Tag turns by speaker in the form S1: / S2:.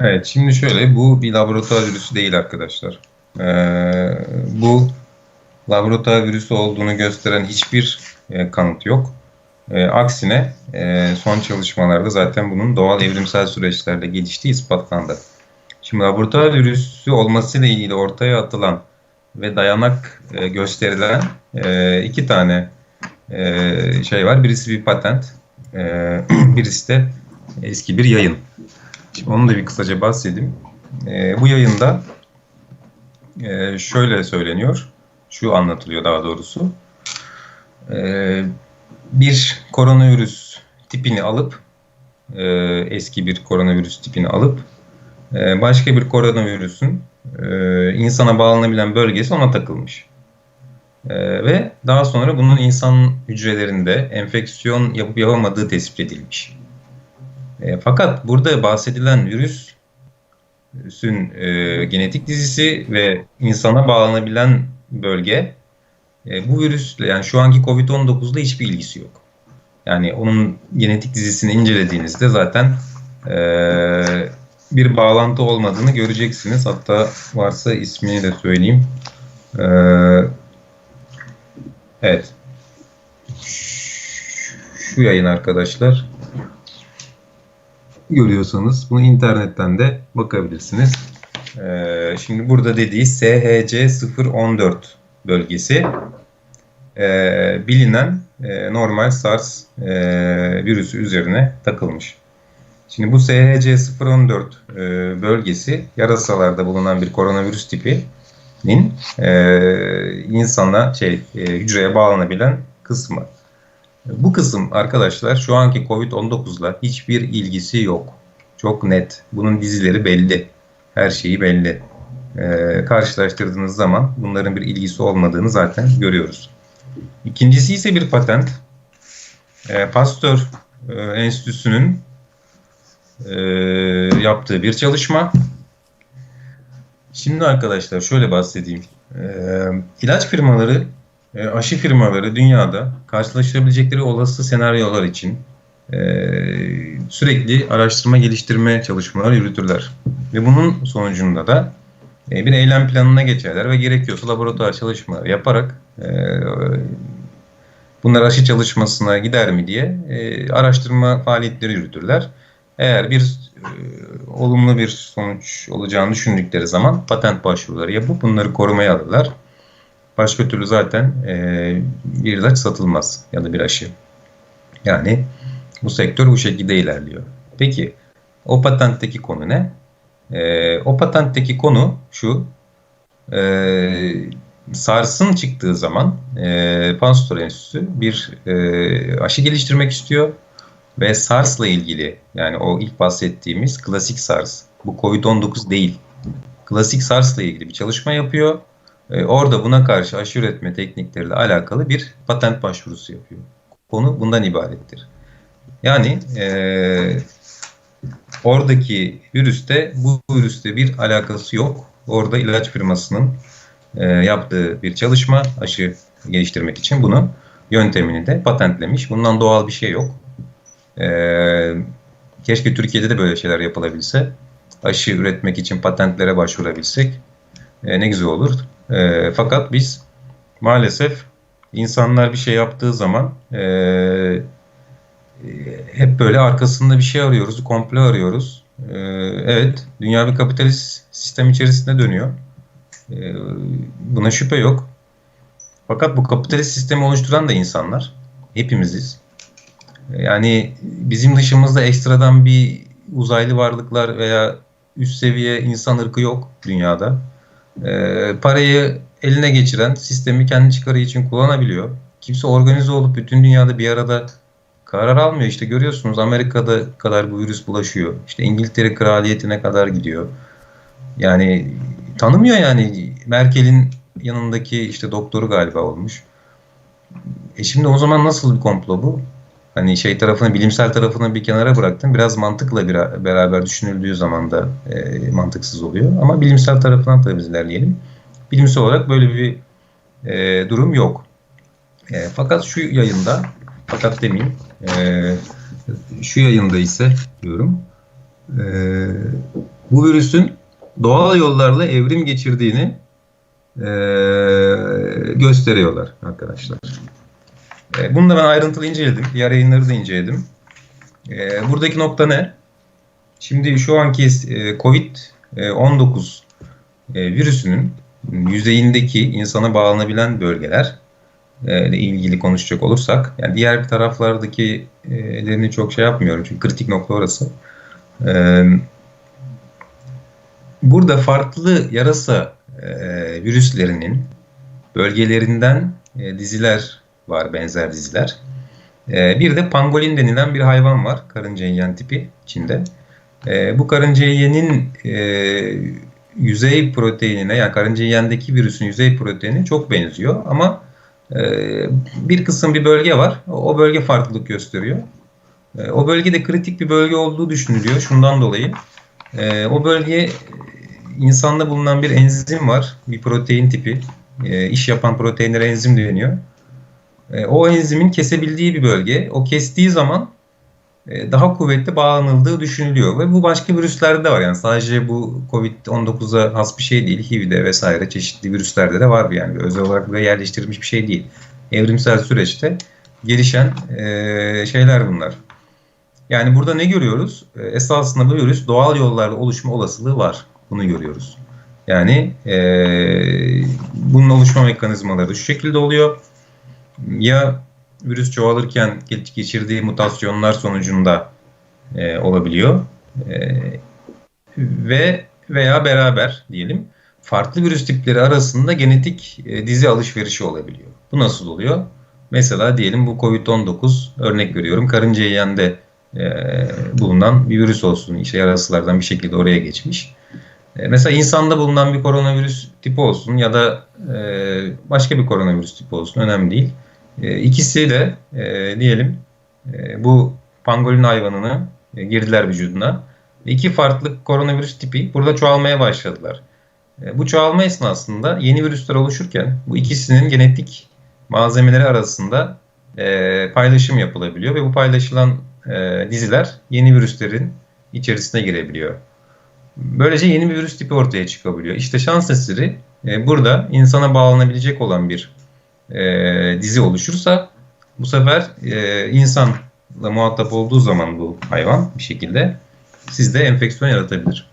S1: Evet, şimdi şöyle, bu bir laboratuvar virüsü değil arkadaşlar. Ee, bu laboratuvar virüsü olduğunu gösteren hiçbir e, kanıt yok. E, aksine e, son çalışmalarda zaten bunun doğal evrimsel süreçlerle geliştiği ispatlandı. Şimdi laboratuvar virüsü olmasıyla ilgili ortaya atılan ve dayanak e, gösterilen e, iki tane e, şey var. Birisi bir patent, e, birisi de eski bir yayın. Şimdi onu da bir kısaca bahsedeyim. E, bu yayında e, şöyle söyleniyor, şu anlatılıyor daha doğrusu. E, bir koronavirüs tipini alıp, e, eski bir koronavirüs tipini alıp, e, başka bir koronavirüsün e, insana bağlanabilen bölgesi ona takılmış. E, ve daha sonra bunun insan hücrelerinde enfeksiyon yapıp yapamadığı tespit edilmiş. E, fakat burada bahsedilen virüsün e, genetik dizisi ve insana bağlanabilen bölge e, bu virüsle yani şu anki COVID-19'da hiçbir ilgisi yok. Yani onun genetik dizisini incelediğinizde zaten e, bir bağlantı olmadığını göreceksiniz. Hatta varsa ismini de söyleyeyim. E, evet. Şu yayın arkadaşlar. Görüyorsanız bunu internetten de bakabilirsiniz. E, şimdi burada dediği SHC 014 bölgesi e, bilinen e, normal SARS e, virüsü üzerine takılmış. Şimdi bu SHC014 e, bölgesi yarasalarda bulunan bir koronavirüs tipinin e, insana şey e, hücreye bağlanabilen kısmı. Bu kısım arkadaşlar şu anki COVID-19'la hiçbir ilgisi yok. Çok net. Bunun dizileri belli. Her şeyi belli. E, karşılaştırdığınız zaman bunların bir ilgisi olmadığını zaten görüyoruz. İkincisi ise bir patent. E, Pasteur e, Enstitüsü'nün e, yaptığı bir çalışma. Şimdi arkadaşlar şöyle bahsedeyim. E, ilaç firmaları, aşı firmaları dünyada karşılaşabilecekleri olası senaryolar için e, sürekli araştırma geliştirme çalışmaları yürütürler. Ve bunun sonucunda da e, bir eylem planına geçerler ve gerekiyorsa laboratuvar çalışmaları yaparak e, bunlar aşı çalışmasına gider mi diye e, araştırma faaliyetleri yürütürler. Eğer bir e, olumlu bir sonuç olacağını düşündükleri zaman patent başvuruları yapıp bunları korumaya alırlar. Başka türlü zaten e, bir ilaç satılmaz ya da bir aşı. Yani bu sektör bu şekilde ilerliyor. Peki o patentteki konu ne? E, o patentteki konu şu. E, SARS'ın çıktığı zaman e, Pasteur Enstitüsü bir e, aşı geliştirmek istiyor ve SARS'la ilgili yani o ilk bahsettiğimiz klasik SARS bu COVID-19 değil. Klasik SARS'la ilgili bir çalışma yapıyor. E, orada buna karşı aşı üretme teknikleriyle alakalı bir patent başvurusu yapıyor. Konu bundan ibarettir. Yani e, oradaki virüste bu virüste bir alakası yok. Orada ilaç firmasının e, yaptığı bir çalışma aşı geliştirmek için bunu yöntemini de patentlemiş. Bundan doğal bir şey yok. Ee, keşke Türkiye'de de böyle şeyler yapılabilse. Aşı üretmek için patentlere başvurabilsek e, ne güzel olur. E, fakat biz maalesef insanlar bir şey yaptığı zaman e, hep böyle arkasında bir şey arıyoruz, komple arıyoruz. E, evet, dünya bir kapitalist sistem içerisinde dönüyor. E, buna şüphe yok. Fakat bu kapitalist sistemi oluşturan da insanlar. Hepimiziz. Yani bizim dışımızda ekstradan bir uzaylı varlıklar veya üst seviye insan ırkı yok dünyada. E, parayı eline geçiren sistemi kendi çıkarı için kullanabiliyor. Kimse organize olup bütün dünyada bir arada karar almıyor. İşte görüyorsunuz Amerika'da kadar bu virüs bulaşıyor. İşte İngiltere kraliyetine kadar gidiyor. Yani tanımıyor yani Merkel'in yanındaki işte doktoru galiba olmuş. E şimdi o zaman nasıl bir komplo bu? Hani şey tarafını, bilimsel tarafını bir kenara bıraktım. Biraz mantıkla bir, beraber düşünüldüğü zaman da e, mantıksız oluyor. Ama bilimsel tarafından tabii biz ilerleyelim. Bilimsel olarak böyle bir e, durum yok. E, fakat şu yayında, fakat demeyeyim, e, şu yayında ise diyorum, e, bu virüsün doğal yollarla evrim geçirdiğini e, gösteriyorlar arkadaşlar. Bunu da ben ayrıntılı inceledim. Diğer yayınları da inceledim. E, buradaki nokta ne? Şimdi şu anki e, COVID-19 e, virüsünün yüzeyindeki insana bağlanabilen bölgeler ile ilgili konuşacak olursak, yani diğer taraflardaki e, çok şey yapmıyorum çünkü kritik nokta orası. Burada farklı yarasa virüslerinin bölgelerinden diziler var, benzer diziler. E, bir de pangolin denilen bir hayvan var, karınca yiyen tipi içinde. E, bu karınca yiyenin e, yüzey proteinine, yani karınca yiyendeki virüsün yüzey proteini çok benziyor ama e, bir kısım bir bölge var, o bölge farklılık gösteriyor. E, o bölgede kritik bir bölge olduğu düşünülüyor şundan dolayı. E, o bölge insanda bulunan bir enzim var, bir protein tipi. E, iş yapan proteinlere enzim deniyor. E, o enzimin kesebildiği bir bölge. O kestiği zaman e, daha kuvvetli bağlanıldığı düşünülüyor. Ve bu başka virüslerde de var. Yani sadece bu Covid-19'a has bir şey değil. HIV'de vesaire çeşitli virüslerde de var. Yani özel olarak buraya yerleştirilmiş bir şey değil. Evrimsel süreçte gelişen e, şeyler bunlar. Yani burada ne görüyoruz? Esasında bu virüs doğal yollarla oluşma olasılığı var. Bunu görüyoruz. Yani bunun oluşma mekanizmaları şu şekilde oluyor. Ya virüs çoğalırken geçirdiği mutasyonlar sonucunda e, olabiliyor. E, ve veya beraber diyelim farklı virüs tipleri arasında genetik e, dizi alışverişi olabiliyor. Bu nasıl oluyor? Mesela diyelim bu COVID-19 örnek veriyorum karınca yiyende e, bulunan bir virüs olsun. İşte yarasılardan bir şekilde oraya geçmiş. E, mesela insanda bulunan bir koronavirüs tipi olsun ya da e, başka bir koronavirüs tipi olsun önemli değil. E, ikisi de e, diyelim e, bu pangolin hayvanını e, girdiler vücuduna. İki farklı koronavirüs tipi burada çoğalmaya başladılar. E, bu çoğalma esnasında yeni virüsler oluşurken bu ikisinin genetik malzemeleri arasında e, paylaşım yapılabiliyor ve bu paylaşılan e, diziler yeni virüslerin içerisine girebiliyor. Böylece yeni bir virüs tipi ortaya çıkabiliyor. İşte şans eseri e, burada insana bağlanabilecek olan bir e, dizi oluşursa bu sefer e, insanla muhatap olduğu zaman bu hayvan bir şekilde sizde enfeksiyon yaratabilir.